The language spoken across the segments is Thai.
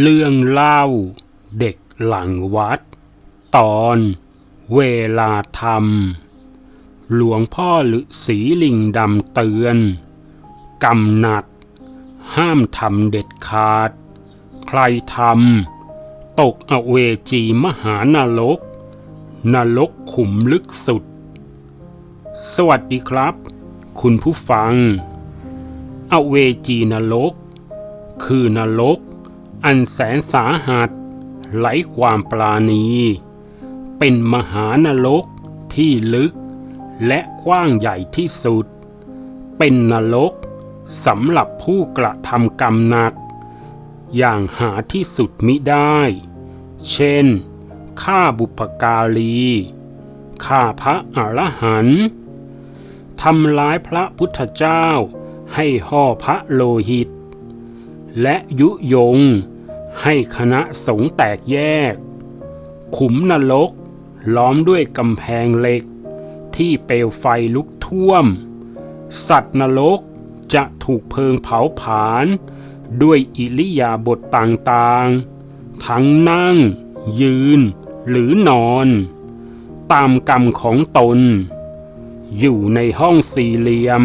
เรื่องเล่าเด็กหลังวัด ตอนเวลาทำหลวงพ่อฤาษีลิงดำเตือนกำหนักห้ามทำเด็ดขาด ใครทำตกอเวจีมหานรกนรกขุมลึกสุด สวัสดีครับ คุณผู้ฟัง อเวจีนรก คือนรก อันแสนสาหัสไร้ความปราณี เป็นมหานรกที่ลึกและกว้างใหญ่ที่สุด เป็นนรกสำหรับผู้กระทำกรรมหนัก อย่างหาที่สุดมิได้ เช่นฆ่าบุพการีฆ่าพระอรหันต์ทำร้ายพระพุทธเจ้าให้ห่อพระโลหิต และยุยง ให้คณะสงฆ์แตกแยก ขุมนรก ล้อมด้วยกำแพงเหล็ก ที่เปลวไฟลุกท่วม สัตว์นรกจะถูกเพลิงเผาผลาญด้วยอิริยาบถต่างๆ ทั้งนั่ง ยืน หรือนอน ตามกรรมของตน อยู่ในห้องสี่เหลี่ยม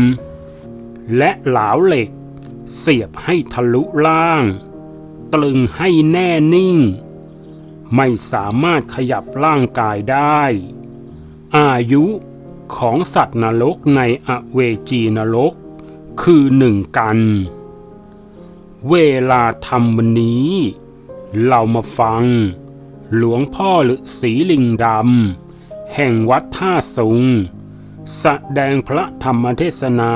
และเหลาเหล็กเสียบให้ทะลุล่าง ตรึงให้แน่นิ่ง ไม่สามารถขยับร่างกายได้ อายุของสัตว์นรกในอเวจีนรกคือหนึ่งกัน เวลาทำวันนี้ เรามาฟัง หลวงพ่อฤาษีลิงดำแห่งวัดท่าสุงแสดงพระธรรมเทศนา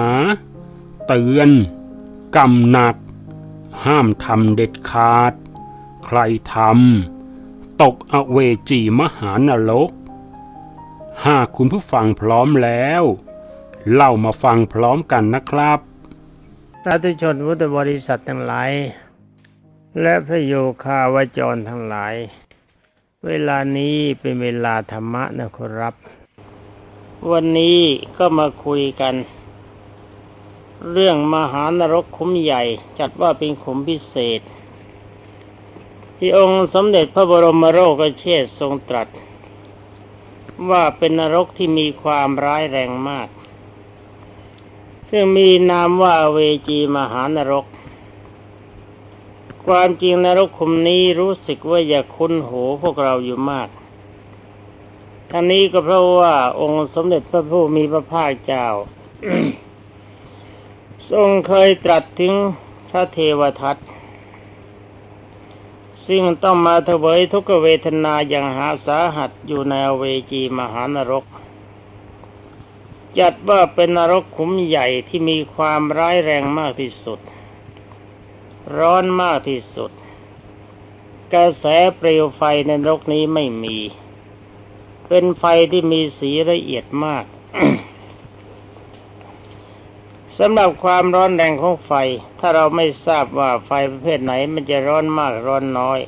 เตือนกำหนัก ห้ามทำเด็ดขาด ใครทำตกอเวจีมหานรก หากคุณผู้ฟังพร้อมแล้ว เล่ามาฟังพร้อมกันนะครับสาธุชนพุทธบริษัททั้งหลาย และพระโยคาวจรทั้งหลาย เวลานี้เป็นเวลาธรรมะนะครับ วันนี้ก็มาคุยกัน เรื่องมหานรกขุมใหญ่ จัดว่าเป็นขุมพิเศษ ที่องค์สมเด็จพระบรมโลกเชษทรงตรัส ว่าเป็นนรกที่มีความร้ายแรงมาก ซึ่งมีนามว่าเวจีมหานรก ความจริงนรกขุมนี้รู้สึกว่าอย่าคุ้นหูพวกเราอยู่มากทั้งนี้ก็เพราะว่าองค์สมเด็จพระผู้มีพระภาคเจ้า ทรงเคยตรัสถึงพระเทวทัตซึ่งต้องมาเถวยทุกเวทนาอย่างหาสาหัสอยู่ในเวจีมหานรก จัดว่าเป็นนรกขุมใหญ่ที่มีความร้ายแรงมากที่สุด ร้อนมากที่สุด กระแสเปลวไฟในนรกนี้ไม่มี เป็นไฟที่มีสีละเอียดมาก สำหรับความร้อนแรงของไฟ ถ้าเราไม่ทราบว่าไฟประเภทไหนมันจะร้อนมากร้อนน้อย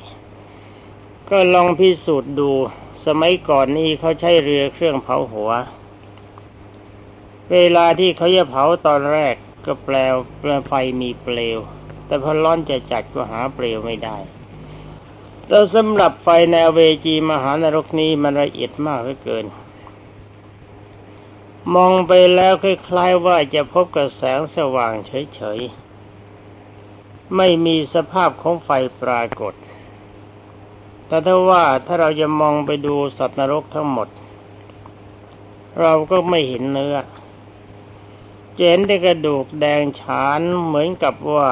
ก็ลองพิสูจน์ดู สมัยก่อนนี้เขาใช้เรือเครื่องเผาหัว เวลาที่เขาจะเผาตอนแรกก็แปลวเปลไฟมีเปลว แต่พอร้อนจะจัดก็หาเปลวไม่ได้แล้วสำหรับไฟแนวเวจีมหานรกนี้มันละเอียดมากเหลือเกิน มองไปแล้วคล้ายๆว่าจะพบกับแสงสว่างเฉยๆ ไม่มีสภาพของไฟปรากฏ แต่ถ้าว่าถ้าเราจะมองไปดูสัตว์นรกทั้งหมด เราก็ไม่เห็นเนื้อ เจนได้กระดูกแดงฉานเหมือนกับว่า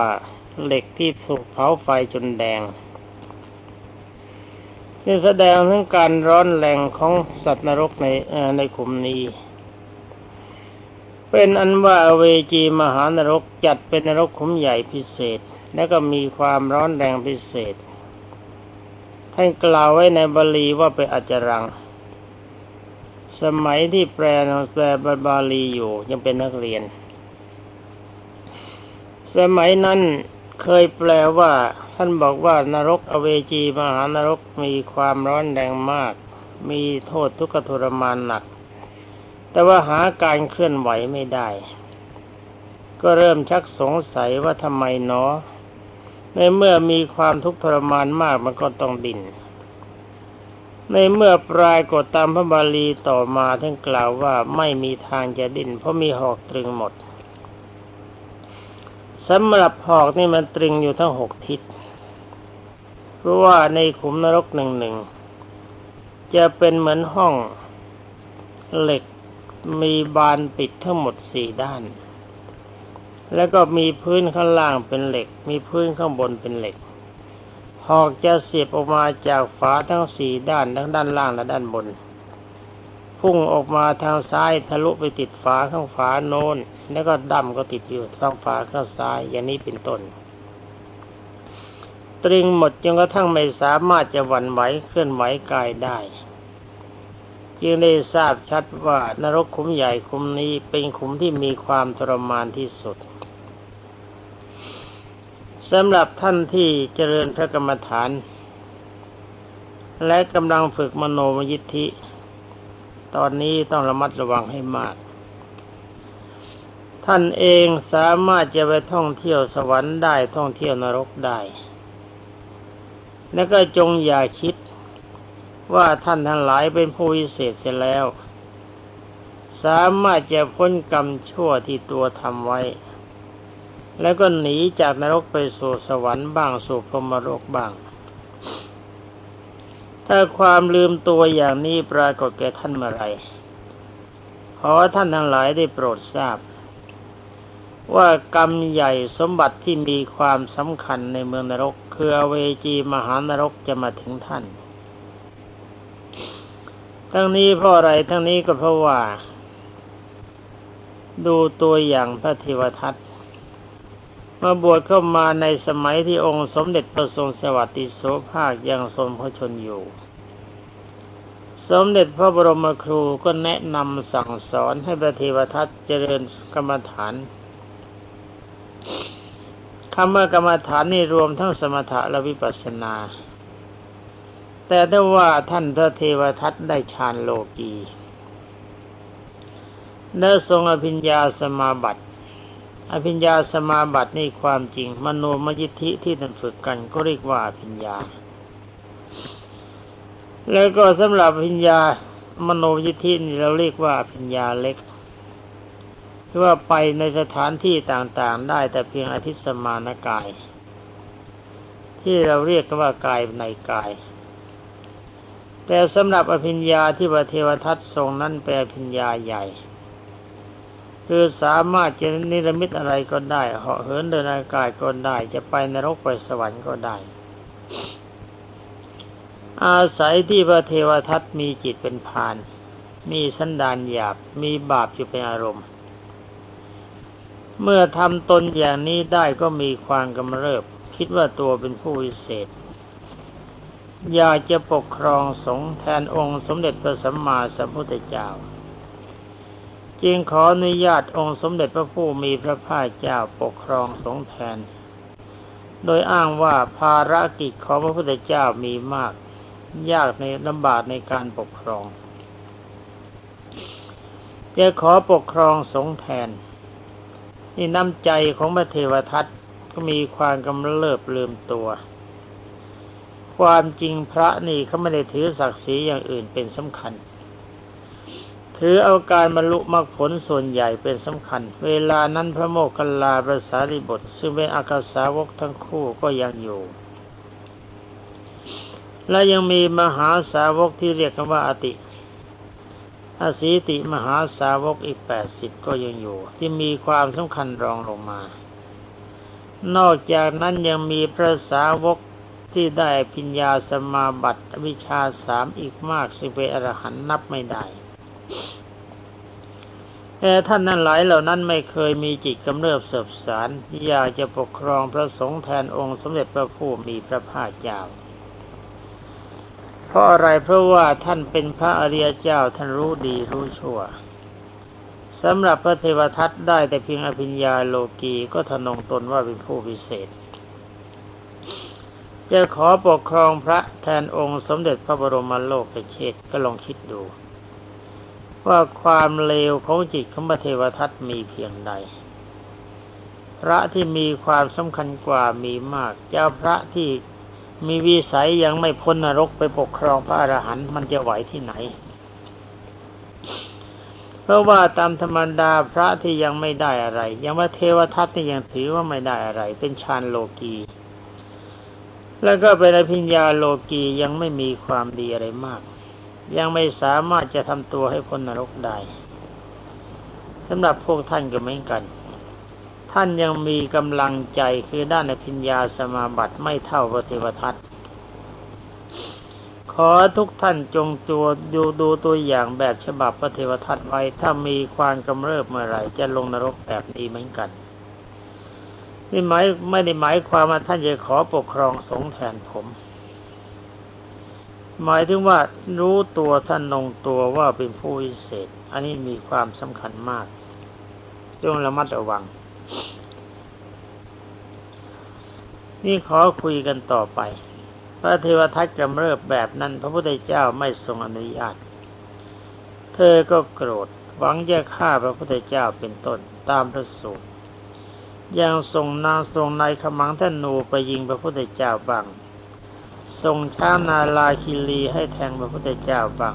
เหล็กที่ถูกเผาไฟจนแดงนี่แสดงถึงการร้อนแรงของสัตว์นรกในในขุมนี้ เป็นอันว่าอเวจีมหานรกจัดเป็นนรกขุมใหญ่พิเศษ และก็มีความร้อนแรงพิเศษท่านกล่าวไว้ในบาลีว่าเป็นอจจรัง สมัยที่แปลแปลบาลีอยู่ยังเป็นนักเรียน สมัยนั้นเคยแปลว่า ท่านบอกว่านรกอเวจีมหานรกมีความร้อนแรงมาก มีโทษทุกขทรมานหนัก แต่ว่าหาการเคลื่อนไหวไม่ได้ ก็เริ่มชักสงสัยว่าทำไมเนาะในเมื่อมีความทุกข์ทรมานมากมันก็ต้องดิ้นในเมื่อปลายกฏตามพระบาลีต่อมาท่านกล่าวว่าไม่มีทางจะดิ้นเพราะมีหอกตรึงหมดสำหรับหอกนี่มันตรึงอยู่ทั้งหกทิศเพราะว่าในขุมนรกหนึ่งหนึ่งจะเป็นเหมือนห้องเหล็ก มีบานปิดทั้งหมดสี่ด้าน แล้วก็มีพื้นข้างล่างเป็นเหล็ก มีพื้นข้างบนเป็นเหล็ก หอกจะเสียบออกมาจากฝาทั้งสี่ด้านทั้งด้านล่างและด้านบน พุ่งออกมาทางซ้ายทะลุไปติดฝาข้างฝาโน้น แล้วก็ดำก็ติดอยู่ทางฝาข้างซ้ายอย่างนี้เป็นต้น ตรึงหมดจนกระทั่งไม่สามารถจะหวั่นไหวเคลื่อนไหวกายได้ จึงได้ทราบชัดว่านรกขุมใหญ่ขุมนี้เป็นขุมที่มีความทรมานที่สุดสำหรับท่านที่เจริญพระกรรมฐาน และกำลังฝึกมโนมยิทธิ ตอนนี้ต้องระมัดระวังให้มาก ท่านเองสามารถจะไปท่องเที่ยวสวรรค์ได้ท่องเที่ยวนรกได้ แล้วก็จงอย่าคิด ว่าท่านทั้งหลายเป็นผู้วิเศษเสียแล้ว สามารถจะพ้นกรรมชั่วที่ตัวทำไว้ แล้วก็หนีจากนรกไปสู่สวรรค์บ้างสู่พรหมโลกบ้าง ถ้าความลืมตัวอย่างนี้ปรากฏแก่ท่านเมื่อไรขอท่านทั้งหลายได้โปรดทราบ ว่ากรรมใหญ่สมบัติที่มีความสำคัญในเมืองนรก คืออเวจีมหานรกจะมาถึงท่าน ทั้งนี้เพราะอะไรทั้งนี้ก็เพราะว่า ดูตัวอย่างพระเทวทัตมาบวชเข้ามาในสมัยที่องค์สมเด็จพระทรงสวัสดิโสภาคยังทรงพระชนอยู่ สมเด็จพระบรมครูก็แนะนำสั่งสอนให้พระเทวทัตเจริญกรรมฐานคำว่ากรรมฐานนี่รวมทั้งสมถะและวิปัสสนา แต่ถ้ว่าท่านพระเทวทัตได้ฌานโลกีเนื้ทรงอภิญญาสมาบัติ อภิญญาสมาบัตินี่ความจริง มโนมยิทธิที่ท่านฝึกกันก็เรียกว่าอภิญญา แล้วก็สำหรับอภิญญามโนมยิทธินี่เราเรียกว่าอภิญญาเล็กคือว่าไปในสถานที่ต่างๆ ได้แต่เพียงอธิสมานกาย ที่เราเรียกกันว่ากายในกาย แต่สำหรับอภิญญาที่พระเทวทัตทรงนั้นเป็นอภิญญาใหญ่ คือสามารถจะนิรมิตอะไรก็ได้เหาะเหินเดินอากาศก็ได้ จะไปนรกไปสวรรค์ก็ได้ อาศัยที่พระเทวทัตมีจิตเป็นพาน มีสันดานหยาบมีบาปอยู่เป็นอารมณ์ เมื่อทำตนอย่างนี้ได้ก็มีความกำเริบ คิดว่าตัวเป็นผู้วิเศษ อยากจะปกครองสงฆ์แทนองค์สมเด็จพระสัมมาสัมพุทธเจ้า จึงขออนุญาตองค์สมเด็จพระผู้มีพระภาคเจ้าปกครองสงฆ์แทน โดยอ้างว่าภารกิจของพระพุทธเจ้ามีมาก ยากในลำบากในการปกครอง จะขอปกครองสงฆ์แทนนี่น้ำใจของพระเทวทัตก็มีความกำเริบลืมตัว ความจริงพระนี่เขาไม่ได้ถือศักดิ์ศรีอย่างอื่นเป็นสำคัญ ถือเอาการบรรลุมรรคผลส่วนใหญ่เป็นสำคัญ เวลานั้นพระโมคคัลลาพระสารีบท ซึ่งเป็นอากาสาวกทั้งคู่ก็ยังอยู่ และยังมีมหาสาวกที่เรียกกันว่าอติอาสีติมหาสาวกอีกแปดสิบก็ยังอยู่ ที่มีความสำคัญรองลงมา นอกจากนั้นยังมีพระสาวก ที่ได้พิญญาสมาบัติวิชาสามอีกมากสิเป็นอรหันต์นับไม่ได้แต่ท่านนั้นหลายเหล่านั้นไม่เคยมีจิตกำเริบเสบสารอยากจะปกครองพระสงฆ์แทนองค์สมเด็จพระผู้มีพระภาคเจ้าเพราะอะไรเพราะว่าท่านเป็นพระอริยเจ้าท่านรู้ดีรู้ชั่วสำหรับพระเทวทัตได้แต่เพียงอภิญญาโลกีก็ทนงตนว่าเป็นผู้พิเศษ จะขอปกครองพระแทนองค์สมเด็จพระบรมโลกเชษก็ลองคิดดู ว่าความเลวของจิตของพระเทวทัตมีเพียงใด พระที่มีความสำคัญกว่ามีมาก เจ้าพระที่มีวิสัยยังไม่พ้นนรกไปปกครองพระอรหันต์มันจะไหวที่ไหน เพราะว่าตามธรรมดาพระที่ยังไม่ได้อะไร ยังว่าเทวทัตนี่ยังถือว่าไม่ได้อะไร เป็นฌานโลกี แล้วก็เป็นอภิญญาโลกียังไม่มีความดีอะไรมาก ยังไม่สามารถจะทำตัวให้พ้นนรกได้สำหรับพวกท่านก็เหมือนกัน ท่านยังมีกำลังใจคือด้านอภิญญาสมาบัติไม่เท่าพระเทวทัตขอทุกท่านจงตัวดูดูตัวอย่างแบบฉบับพระเทวทัตไว้ ถ้ามีความกำเริบเมื่อไหร่จะลงนรกแบบนี้เหมือนกัน นี่หมายไม่ได้หมายความว่าท่านจะขอปกครองสงฆ์แทนผม หมายถึงว่ารู้ตัวท่านลงตัวว่าเป็นผู้วิเศษ อันนี้มีความสำคัญมากจงระมัดระวัง นี่ขอคุยกันต่อไป พระเทวทัตกำเริบแบบนั้น พระพุทธเจ้าไม่ทรงอนุญาต เธอก็โกรธหวังจะฆ่าพระพุทธเจ้าเป็นต้นตามพระสูตร ยังส่งนางทรงนายขมังท่านนูไปยิงพระพุทธเจ้าบ้างส่งช้างนาลาคิรีให้แทงพระพุทธเจ้าบ้าง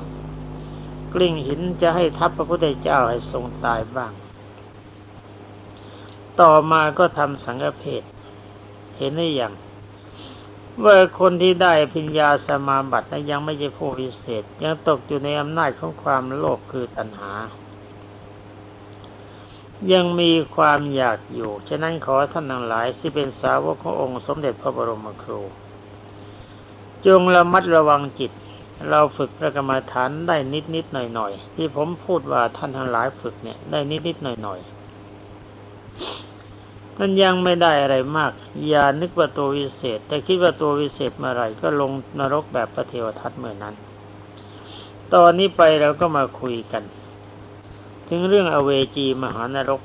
กลิ้งหินจะให้ทับพระพุทธเจ้าให้ทรงตายบ้าง ต่อมาก็ทำสังฆเพศเห็นได้อย่างว่าคนที่ได้พิญญาสมาบัตินั้นยังไม่ใช่ผู้วิเศษ ยังตกอยู่ในอำนาจของความโลภคือตัณหา ยังมีความอยากอยู่ ฉะนั้นขอท่านทั้งหลายที่เป็นสาวกขององค์สมเด็จพระบรมครู จงระมัดระวังจิต เราฝึกพระกรรมฐานได้นิดนิดหน่อยหน่อยที่ผมพูดว่าท่านทั้งหลายฝึกเนี่ยได้นิดนิดหน่อยหน่อยมันยังไม่ได้อะไรมาก อย่านึกว่าตัววิเศษ แต่คิดว่าตัววิเศษเมื่อไหร่ก็ลงนรกแบบพระเทวทัตเมื่อนั้น ตอนนี้ไปเราก็มาคุยกัน ถึงเรื่องอเวจีมหานรก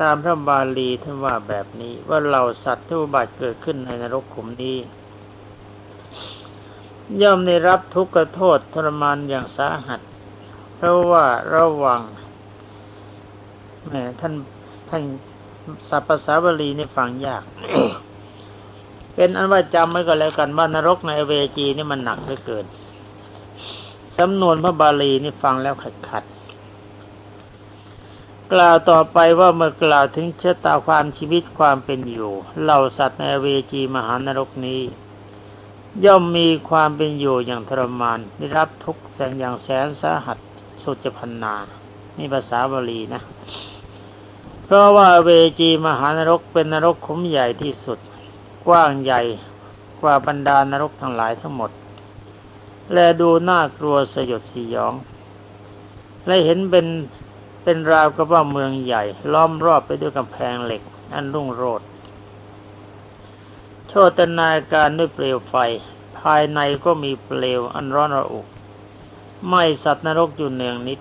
ตามพระบาลีท่านว่าแบบนี้ว่าเหล่าสัตว์ที่อุบัติเกิดขึ้นในนรกขุมนี้ย่อมได้รับทุกขโทษทรมานอย่างสาหัส เพราะว่าระวังแหมท่านท่านสัพภาษาบาลีนี่ฟังยาก เป็นอันว่าจำไว้ก็แล้วกันว่านรกในอเวจีนี่มันหนักเหลือเกินสำนวนพระบาลีนี่ฟังแล้วขัดขัด กล่าวต่อไปว่าเมื่อกล่าวถึงชะตาความชีวิตความเป็นอยู่เหล่าสัตว์ในเวจีมหานรกนี้ ย่อมมีความเป็นอยู่อย่างทรมานได้รับทุกข์แสงอย่างแสนสาหัสสุจพันนานี่ภาษาบาลีนะ เพราะว่าเวจีมหานรกเป็นนรกขุมใหญ่ที่สุด กว้างใหญ่กว่าบรรดานรกทั้งหลายทั้งหมด และดูน่ากลัวสยดสยอง และเห็นเป็น เป็นราวกับว่าเมืองใหญ่ ล้อมรอบไปด้วยกำแพงเหล็ก อันรุ่งโรจน์โชตนาการด้วยเปลวไฟ ภายในก็มีเปลวอันร้อนระอุไหม้สัตว์นรกอยู่เนืองนิด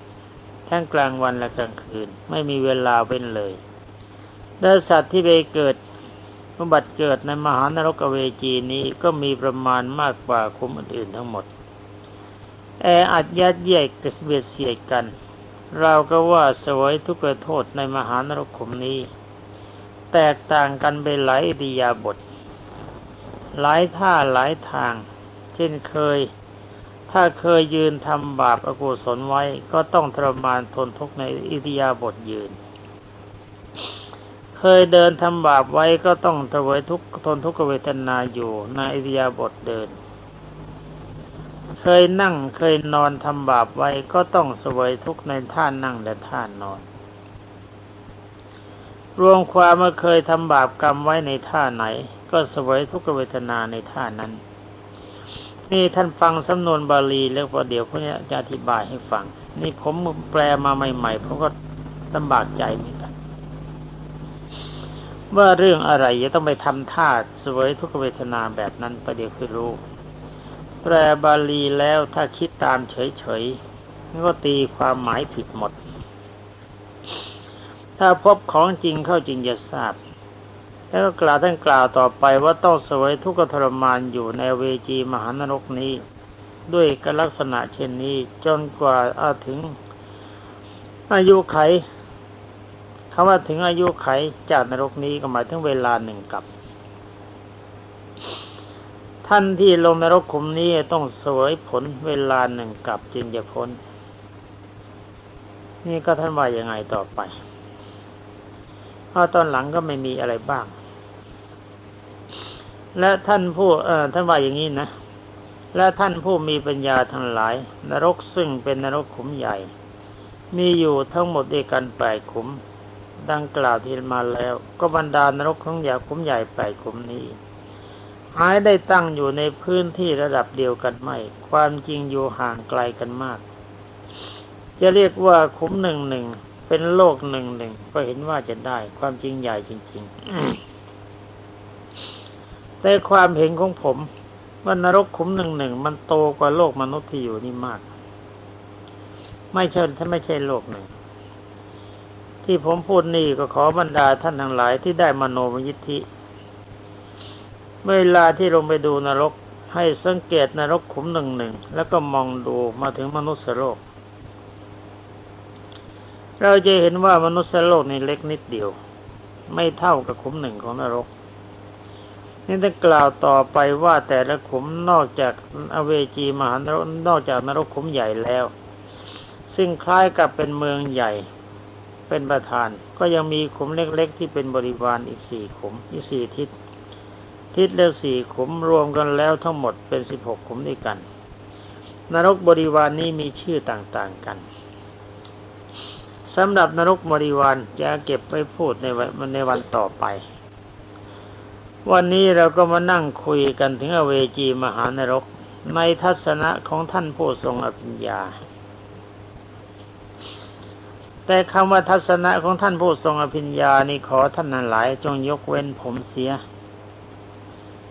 ทั้งกลางวันและกลางคืน ไม่มีเวลาเว้นเลยและสัตว์ที่ไปเกิดอุบัติเกิดในมหานรกเวจีนี้ก็มีประมาณมากกว่าคุมอื่นๆทั้งหมด แออัดยัดเยียดกระเบียดเสียดกัน เราก็ว่าสวยทุกข์โทษในมหานรกขุมนี้ แตกต่างกันไปหลายอิริยาบถหลายท่าหลายทาง เช่นเคย ถ้าเคยยืนทำบาปอกุศลไว้ก็ต้องทรมานทนทุกข์ในอิริยาบถยืน เคยเดินทำบาปไว้ก็ต้องทวยทุกทนทุกขเวทนาอยู่ในอิริยาบถเดิน เคยนั่งเคยนอนทำบาปไว้ก็ต้องสวยทุกในท่านั่งและท่านอน รวมความว่าเคยทำบาปกรรมไว้ในท่าไหน ก็สวยทุกเวทนาในท่านั้น นี่ท่านฟังสำนวนบาลีแล้วพอเดี๋ยวผมจะอธิบายให้ฟัง นี่ผมแปลมาใหม่ๆผมก็ลำบากใจเหมือนกันว่าเรื่องอะไรจะต้องไปทำท่าสวยทุกเวทนาแบบนั้นประเดี๋ยวคือรู้ แปลบาลีแล้วถ้าคิดตามเฉยๆก็ตีความหมายผิดหมด ถ้าพบของจริงเข้าจริงจะทราบ แล้วก็กล่าวท่านกล่าวต่อไปว่าต้องเสวยทุกขทรมานอยู่ในเวจีมหานรกนี้ ด้วยกลักษณะเช่นนี้จนกว่าอาถึง อายุไขคำว่าถึงอายุไขจากนรกนี้ก็หมายถึงเวลาหนึ่งกับ ท่านที่ลงนรกขุมนี้ต้องเสวยผลเวลาหนึ่งกับจึงจะพ้น นี่ก็ท่านว่ายังไงต่อไปเพราะตอนหลังก็ไม่มีอะไรบ้าง และท่านผู้เอ่อท่านว่าอย่างนี้นะ และท่านผู้มีปัญญาทั้งหลาย นรกซึ่งเป็นนรกขุมใหญ่ มีอยู่ทั้งหมดด้วยกันแปดขุม ดังกล่าวที่มาแล้ว ก็บรรดานรกของใหญ่ขุมใหญ่แปดขุมนี้ หายได้ตั้งอยู่ในพื้นที่ระดับเดียวกันไม่ ความจริงอยู่ห่างไกลกันมาก จะเรียกว่าขุมหนึ่งหนึ่งเป็นโลกหนึ่งหนึ่งก็เห็นว่าจะได้ ความจริงใหญ่จริง ๆ แต่ความเห็นของผมว่านรกขุมหนึ่งหนึ่งมันโตกว่าโลกมนุษย์ที่อยู่นี่มาก ไม่ใช่ถ้าไม่ใช่โลกหนึ่งที่ผมพูดนี่ก็ขอบรรดาท่านทั้งหลายที่ได้มโนมยิทธิ เวลาที่ลงไปดูนรก ให้สังเกตนรกขุมหนึ่งหนึ่งแล้วก็มองดูมาถึงมนุษย์โลก เราจะเห็นว่ามนุษย์โลกนี่เล็กนิดเดียว ไม่เท่ากับขุมหนึ่งของนรกนี่ต้องกล่าวต่อไปว่าแต่ละขุมนอกจากอเวจีมหานรกนอกจากนรกขุมใหญ่แล้ว ซึ่งคล้ายกับเป็นเมืองใหญ่ เป็นประธาน ก็ยังมีขุมเล็กๆ ที่เป็นบริวารอีกสี่ขุมอีกสี่ทิศ ทิศละสี่ขุมรวมกันแล้วทั้งหมดเป็นสิบหกขุมด้วยกัน นรกบริวารนนี้มีชื่อต่างๆกันสำหรับนรกบริวารจะเก็บไว้พูดในวันในวันต่อไป วันนี้เราก็มานั่งคุยกันถึงอเวจีมหานรก ในทัศนะของท่านผู้ทรงอภิญญา แต่คำว่าทัศนะของท่านผู้ทรงอภิญญานี่ขอท่านนั้นหลาย จงยกเว้นผมเสีย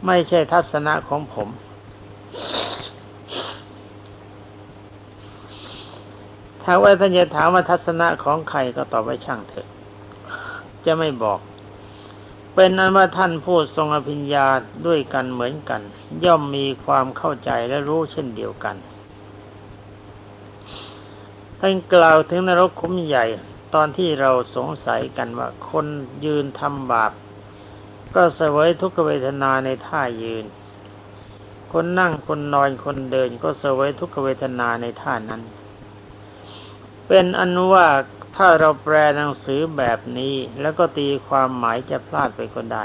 ไม่ใช่ทัศนะของผม ถ้าว่าท่านจะถามว่าทัศนะของใครก็ตอบไว้ช่างเถอะ จะไม่บอก เป็นนั้นว่าท่านผู้ทรงอภิญญาด้วยกันเหมือนกัน ย่อมมีความเข้าใจและรู้เช่นเดียวกัน ท่านกล่าวถึงนรกคุ้มใหญ่ตอนที่เราสงสัยกันว่าคนยืนทำบาป ก็เสวยทุกขเวทนาในท่ายืน คนนั่งคนนอนคนเดิน ก็เสวยทุกขเวทนาในท่านั้น เป็นอันว่าถ้าเราแปลหนังสือแบบนี้แล้วก็ตีความหมายจะพลาดไปก็ได้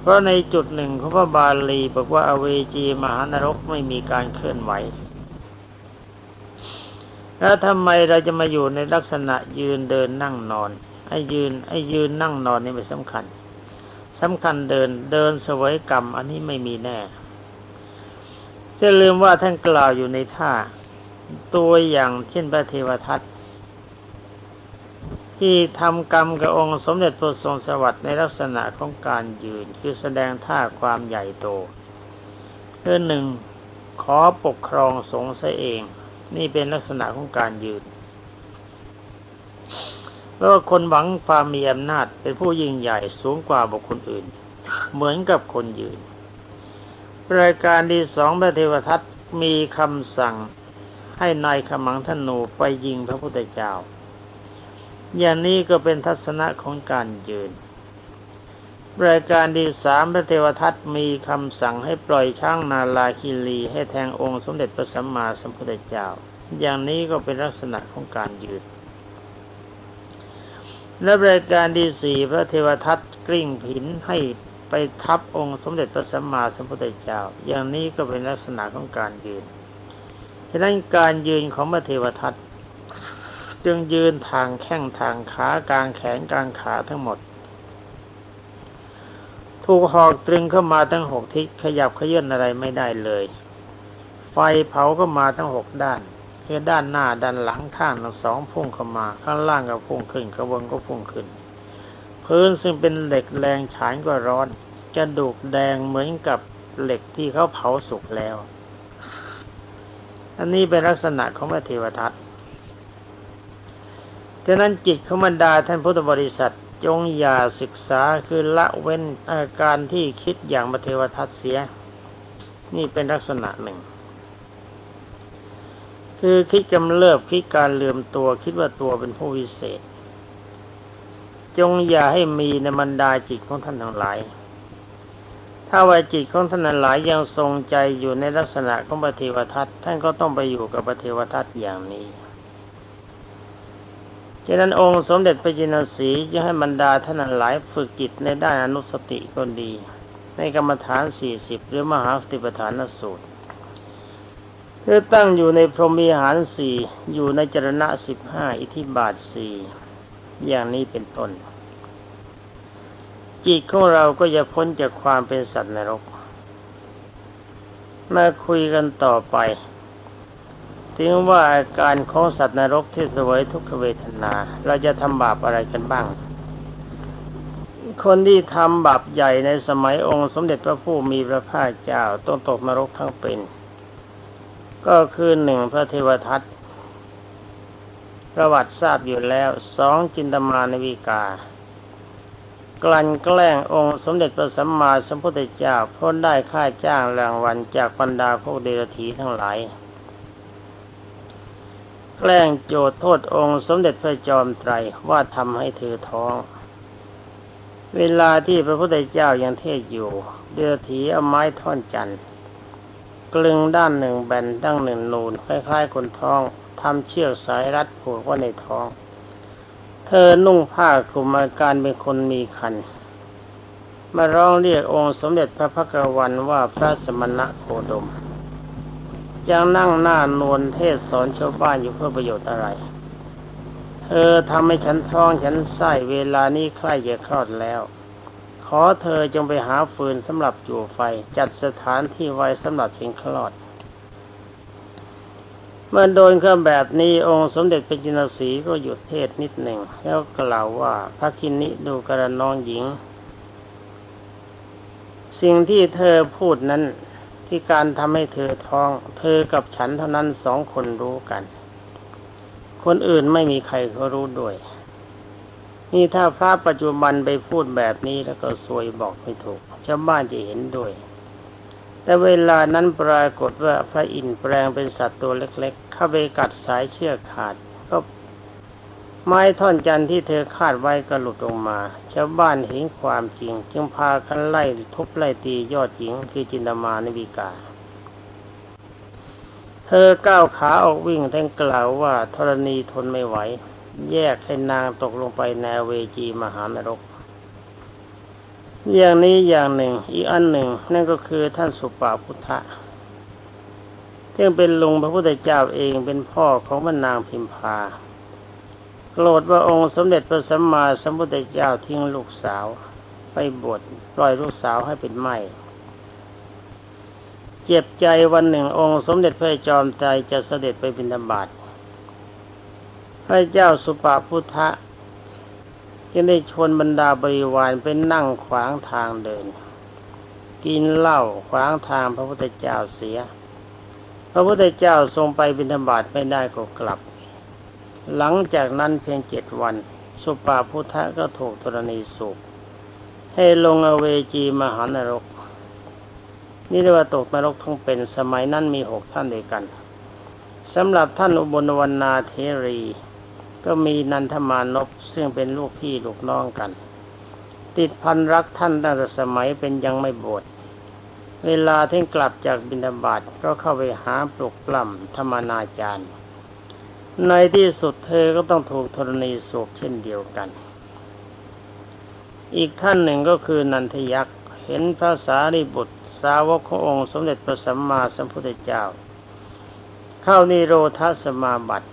เพราะในจุดหนึ่งของพระบาลีบอกว่าอเวจีมหานรกไม่มีการเคลื่อนไหว แล้วทำไมเราจะมาอยู่ในลักษณะยืนเดินนั่งนอน ไอ้ยืนไอ้ยืนนั่งนอนนี่ไม่สำคัญ สำคัญเดินเดินเสวยกรรม อันนี้ไม่มีแน่จะลืมว่าท่านกล่าวอยู่ในท่า ตัวอย่างเช่นพระเทวทัตที่ทำกรรมกับองค์สมเด็จพระทรงสวัสดิ์ในลักษณะของการยืน คือแสดงท่าความใหญ่โตคือหนึ่งขอปกครองสงฆ์เอง นี่เป็นลักษณะของการยืน เพราะว่าคนหวังความมีอำนาจเป็นผู้ยิ่งใหญ่สูงกว่าบุคคลอื่น เหมือนกับคนยืน รายการที่สองพระเทวทัตมีคำสั่งให้นายขมังธนูไปยิงพระพุทธเจ้า อย่างนี้ก็เป็นทัศนะของการยืน รายการที่สามพระเทวทัตมีคำสั่งให้ปล่อยช้างนาลาคิรีให้แทงองค์สมเด็จพระสัมมาสัมพุทธเจ้า อย่างนี้ก็เป็นลักษณะของการยืน และรายการที่สี่พระเทวทัตกลิ้งผินให้ไปทับองค์สมเด็จพระสัมมาสัมพุทธเจ้า อย่างนี้ก็เป็นลักษณะของการยืน ฉะนั้นการยืนของพระเทวทัตจึงยืนทางแข้งทางขากลางแขนกลางขาทั้งหมด ถูกหอกตรึงเข้ามาทั้งหกทิศขยับขยื่นอะไรไม่ได้เลย ไฟเผาก็มาทั้งหกด้าน คือด้านหน้าด้านหลังข้างทั้งสองพุ่งเข้ามา ข้างล่างก็พุ่งขึ้นข้างบนก็พุ่งขึ้น พื้นซึ่งเป็นเหล็กแรงฉานก็ร้อนกระดูกแดงเหมือนกับเหล็กที่เขาเผาสุกแล้ว อันนี้เป็นลักษณะของพระเทวทัตฉะนั้นจิตของบรรดาท่านพุทธบริษัทจงอย่าศึกษาคือละเว้นอาการที่คิดอย่างพระเทวทัตเสีย นี่เป็นลักษณะหนึ่ง คือคิดกำเริบคิดการเลื่อมตัวคิดว่าตัวเป็นผู้วิเศษ จงอย่าให้มีในบรรดาจิตของท่านทั้งหลาย ถ้าว่าจิตของท่านทั้งหลายยังทรงใจอยู่ในลักษณะของปฏิวทัศน์ท่านก็ต้องไปอยู่กับปฏิวทัศน์อย่างนี้ฉะนั้นองค์สมเด็จพระจินสีจะให้บรรดาท่านทั้งหลายฝึกจิตในด้านอนุสติก็ดี ในกรรมฐานสี่สิบหรือมหาสติปัฏฐานสูตร เพื่อตั้งอยู่ในพรหมีหารสี่อยู่ในจรณะสิบห้าอิทธิบาทสี่อย่างนี้เป็นต้น จิตของเราก็จะพ้นจากความเป็นสัตว์นรก มาคุยกันต่อไป ถึงว่าอาการของสัตว์นรกที่สวยทุกขเวทนา เราจะทำบาปอะไรกันบ้าง คนที่ทำบาปใหญ่ในสมัยองค์สมเด็จพระผู้มีพระภาคเจ้าต้องตกนรกทั้งเป็น ก็คือหนึ่งพระเทวทัตประวัติทราบอยู่แล้วสองจินตมานวิกา กลั่นแกล้งองค์สมเด็จพระสัมมาสัมพุทธเจ้าพ้นได้ค่าจ้างรางวัลจากบรรดาพวกเดรัจฉีทั้งหลายแกล้งโจทย์โทษองค์สมเด็จพระจอมไตรว่าทำให้เธอท้อง เวลาที่พระพุทธเจ้ายังเทศอยู่ เดรัจฉีเอาไม้ท่อนจันทร์ กลึงด้านหนึ่งแบนด้านหนึ่งนูนคล้ายๆคนท้องทำเชือกสายรัดผูกไว้ในท้อง เธอนุ่งผ้าคลุมอาการเป็นคนมีคัน มาร้องเรียกองค์สมเด็จพระพักวันว่าพระสมณะโคดม ยังนั่งหน้านวลเทศสอนชาวบ้านอยู่เพื่อประโยชน์อะไร เธอทำให้ฉันท้องฉันไส้เวลานี้ใกล้จะคลอดแล้ว ขอเธอจงไปหาฟืนสำหรับจู่ไฟ จัดสถานที่ไว้สำหรับเชิงคลอด เมื่อโดนเครื่องแบบนี้องค์สมเด็จพระจินสีก็หยุดเทศนิดหนึ่ง แล้วกล่าวว่าพระคินิดูกระน้องหญิง สิ่งที่เธอพูดนั้นที่การทำให้เธอท้อง เธอกับฉันเท่านั้นสองคนรู้กัน คนอื่นไม่มีใครเขารู้ด้วย นี่ถ้าพระปัจจุบันไปพูดแบบนี้แล้วก็ซวยบอกไม่ถูกชาวบ้านจะเห็นด้วย แต่เวลานั้นปรากฏว่าพระอินทร์แปลงเป็นสัตว์ตัวเล็ก ๆ เข้าไปกัดสายเชือกขาดก็ไม้ท่อนจันที่เธอคาดไว้ก็หลุดลงมาชาวบ้านเห็นความจริง จึงพากันไล่ทุบไล่ตียอดหญิงคือจินตมานวิกา เธอก้าวขาออกวิ่งทั้งกล่าวว่าธรณีทนไม่ไหว แยกให้นางตกลงไปในเวจีมหานรก อย่างนี้อย่างหนึ่ง อีกอันหนึ่ง นั่นก็คือท่านสุปาพุทธะที่งเป็นลุงพระพุทธเจ้าเองเป็นพ่อของพระนางพิมพาโกรธว่าองค์สมเด็จพระสัมมาสัมพุทธเจ้าทิ้งลูกสาว ไปบวชปล่อยลูกสาวให้เป็นไม้เจ็บใจวันหนึ่งองค์สมเด็จพระจอมไตรจะเสด็จไปบิณฑบาต พระเจ้าสุปาพุทธะจึงได้ชวนบรรดาบริวารไปนั่งขวางทางเดิน กินเหล้าขวางทางพระพุทธเจ้าเสีย พระพุทธเจ้าทรงไปบิณฑบาตไม่ได้ก็กลับ หลังจากนั้นเพียงเจ็ดวัน สุปาพุทธะก็ถูกธรณีสูบให้ลงอเวจีมหานรก นี่เรียกว่าตกนรกทั้งเป็นสมัยนั้นมีหกท่านด้วยกันสำหรับท่านอุบลวรรณาเทรี ก็มีนันทมานพซึ่งเป็นลูกพี่ลูกน้องกัน ติดพันรักท่านตั้งแต่สมัยเป็นยังไม่บวชเวลาที่กลับจากบิณฑบาตก็เข้าไปหาปลุกปล้ำธรรมนาจารย์ ในที่สุดเธอก็ต้องถูกธรณีสูบเช่นเดียวกัน อีกท่านหนึ่งก็คือนันทยักษ์เห็นพระสารีบุตร สาวกขององค์สมเด็จพระสัมมาสัมพุทธเจ้า เข้านิโรธสมาบัติ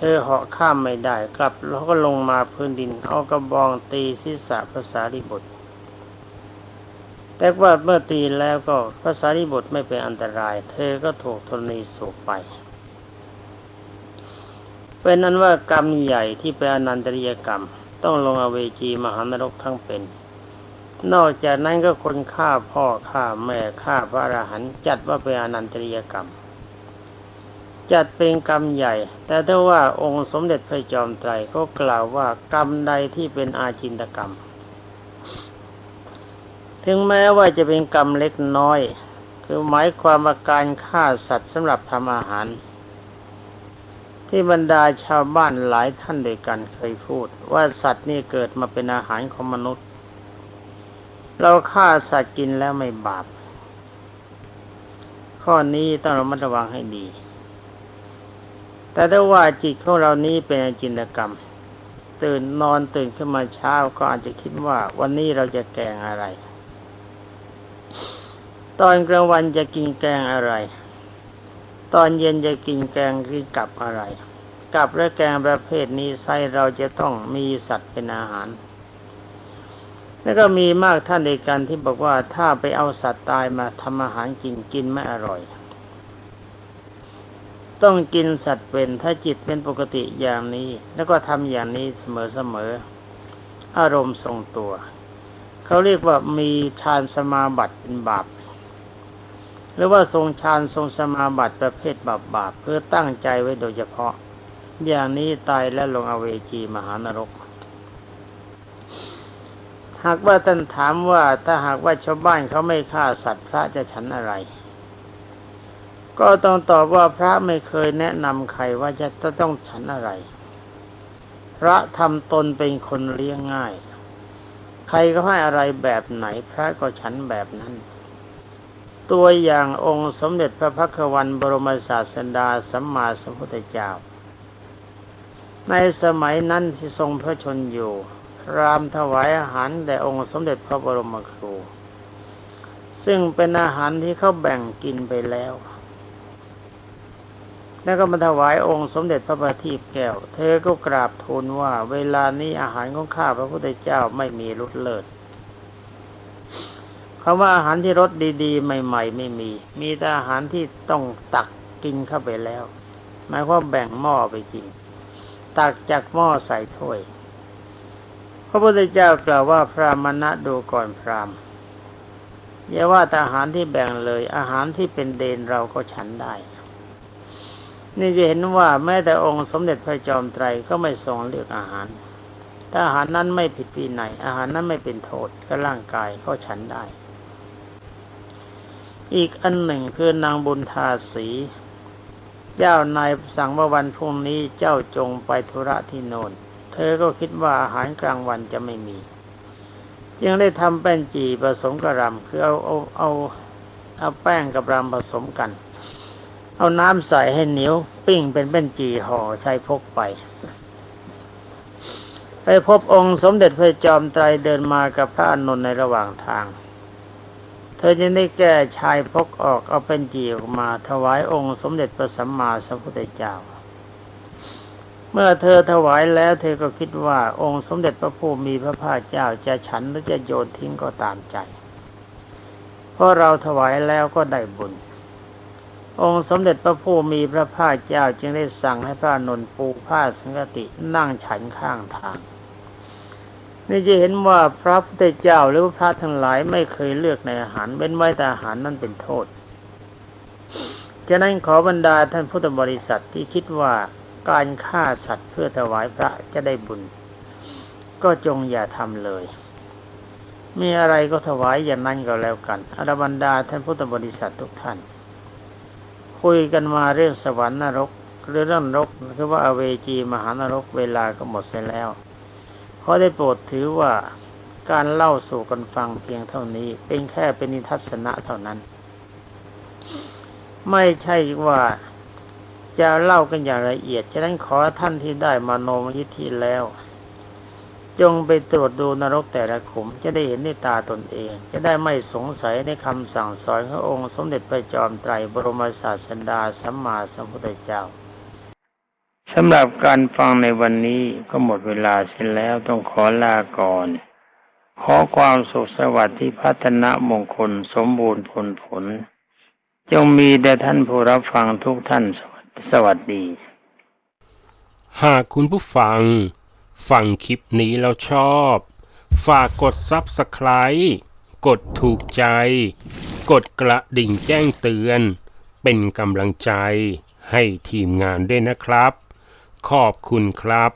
เธอเหาะข้ามไม่ได้กลับแล้วก็ลงมาพื้นดิน เอากระบองตีศีรษะพระสารีบุตรแต่ว่าเมื่อตีแล้วก็พระสารีบุตรไม่เป็นอันตราย เธอก็ถูกธรณีสูบไป เป็นนั้นว่ากรรมใหญ่ที่เป็นอนันตริยกรรม ต้องลงอเวจีมหานรกทั้งเป็น นอกจากนั้นก็คนฆ่าพ่อฆ่าแม่ฆ่าพระอรหันต์จัดว่าเป็นอนันตริยกรรม จัดเป็นกรรมใหญ่ แต่ถ้าว่าองค์สมเด็จพระจอมไตรก็กล่าวว่ากรรมใดที่เป็นอาจินตกรรม ถึงแม้ว่าจะเป็นกรรมเล็กน้อย คือหมายความว่าการฆ่าสัตว์สำหรับทำอาหาร ที่บรรดาชาวบ้านหลายท่านด้วยกันเคยพูด ว่าสัตว์นี่เกิดมาเป็นอาหารของมนุษย์ เราฆ่าสัตว์กินแล้วไม่บาป ข้อนี้ต้องระมัดระวังให้ดี แต่ถ้าว่าจิตของเรานี้เป็นอจินตกรรม ตื่นนอนตื่นขึ้นมาเช้าก็อาจจะคิดว่า วันนี้เราจะแกงอะไร ตอนกลางวันจะกินแกงอะไร ตอนเย็นจะกินแกงหรือกับอะไร กับและแกงประเภทนี้ไซเราจะต้องมีสัตว์เป็นอาหารแล้วก็มีมากท่านในกันที่บอกว่าถ้าไปเอาสัตว์ตายมาทำอาหารกินกินไม่อร่อย ต้องกินสัตว์เป็นถ้าจิตเป็นปกติอย่างนี้ แล้วก็ทำอย่างนี้เสมอๆอารมณ์ทรงตัว เขาเรียกว่ามีฌานสมาบัติเป็นบาปหรือว่าทรงฌานทรงสมาบัติประเภทบาปบาปๆเพื่อตั้งใจไว้โดยเฉพาะ อย่างนี้ตายและลงอเวจีมหานรก หากว่าท่านถามว่าถ้าหากว่าชาวบ้านเขาไม่ฆ่าสัตว์พระจะฉันอะไร ก็ต้องตอบว่าพระไม่เคยแนะนำใครว่าจะต้องฉันอะไร พระทำตนเป็นคนเลี้ยงง่าย ใครก็ให้อะไรแบบไหนพระก็ฉันแบบนั้น ตัวอย่างองค์สมเด็จพระพักวันบรมศาสดาสัมมาสัมพุทธเจ้า ในสมัยนั้นที่ทรงพระชนอยู่ รามถวายอาหารแด่องค์สมเด็จพระบรมครู ซึ่งเป็นอาหารที่เขาแบ่งกินไปแล้ว แล้วก็มาถวายองค์สมเด็จพระบัณฑิตแก้ว เธอก็กราบทูลว่า เวลานี้อาหารของข้าพระพุทธเจ้าไม่มีรสเลิศคำว่าอาหารที่รสดีๆ ใหม่ ๆ ไม่มี มีแต่อาหารที่ต้องตักกินเข้าไปแล้ว หมายความแบ่งหม้อไปกิน ตักจากหม้อใส่ถ้วย พระพุทธเจ้ากล่าวว่าพรามณะดูก่อนพรามอย่าว่าแต่อาหารที่แบ่งเลย อาหารที่เป็นเดนเราก็ฉันได้ นี่จะเห็นว่าแม้แต่องค์สมเด็จพระจอมไตรก็ไม่ทรงเลือกอาหาร ถ้าอาหารนั้นไม่ผิดปีไหน อาหารนั้นไม่เป็นโทษกับร่างกายก็ฉันได้ อีกอันหนึ่งคือนางบุญทาสี เจ้านายสั่งว่าวันพรุ่งนี้เจ้าจงไปธุระที่โนนเธอก็คิดว่าอาหารกลางวันจะไม่มี จึงได้ทำแป้งจีผสมกระรำคือเอาเอาเอาเอาแป้งกับรำผสมกัน เอาน้ำใส่ให้เหนียว ปิ้งเป็นแป้นจีห่อใช้พกไป ไปพบองค์สมเด็จพระจอมไตรเดินมากับพระอานนท์ในระหว่างทาง เธอจึงได้แก้ชายพกออกเอาเป็นจีออกมาถวายองค์สมเด็จพระสัมมาสัมพุทธเจ้าเมื่อเธอถวายแล้วเธอก็คิดว่าองค์สมเด็จพระผู้มีพระภาคเจ้าจะฉันหรือจะโยนทิ้งก็ตามใจ เพราะเราถวายแล้วก็ได้บุญ องค์สมเด็จพระผู้มีพระภาคเจ้าจึงได้สั่งให้พระนนท์ปูผ้าสังฆตินั่งฉันข้างทาง นี่จะเห็นว่าพระพุทธเจ้าหรือพระทั้งหลายไม่เคยเลือกในอาหารเว้นไว้แต่อาหารนั่นเป็นโทษฉะนั้นขอบรรดาท่านพุทธบริษัทที่คิดว่าการฆ่าสัตว์เพื่อถวายพระจะได้บุญ ก็จงอย่าทำเลย มีอะไรก็ถวายอย่างนั้นก็แล้วกันอรบรรดาท่านพุทธบริษัททุกท่าน คุยกันมาเรื่องสวรรค์นรกหรือเรื่องนรกคือว่าอเวจีมหานรกเวลาก็หมดเสียแล้วขอได้โปรดถือว่าการเล่าสู่กันฟังเพียงเท่านี้เป็นแค่เป็นนิทัศนะเท่านั้น ไม่ใช่ว่าจะเล่ากันอย่างละเอียด ฉะนั้นขอท่านที่ได้มาโนมยิทธิแล้ว จงไปตรวจดูนรกแต่ละขุมจะได้เห็นในตาตนเอง จะได้ไม่สงสัยในคำสั่งสอนขององค์ สมเด็จพระจอมไตรบรมศาสดาสัมมาสัมพุทธเจ้าสำหรับการฟังในวันนี้ก็หมดเวลาเสียแล้วต้องขอลาก่อน ขอความสุขสวัสดิ์ที่พัฒนมงคลสมบูรณ์ผลผล จงมีแด่ท่านผู้รับฟังทุกท่านสวัสดี หากคุณผู้ฟัง ฟังคลิปนี้แล้วชอบ ฝากกด Subscribe กดถูกใจ กดกระดิ่งแจ้งเตือน เป็นกำลังใจให้ทีมงานด้วยนะครับ ขอบคุณครับ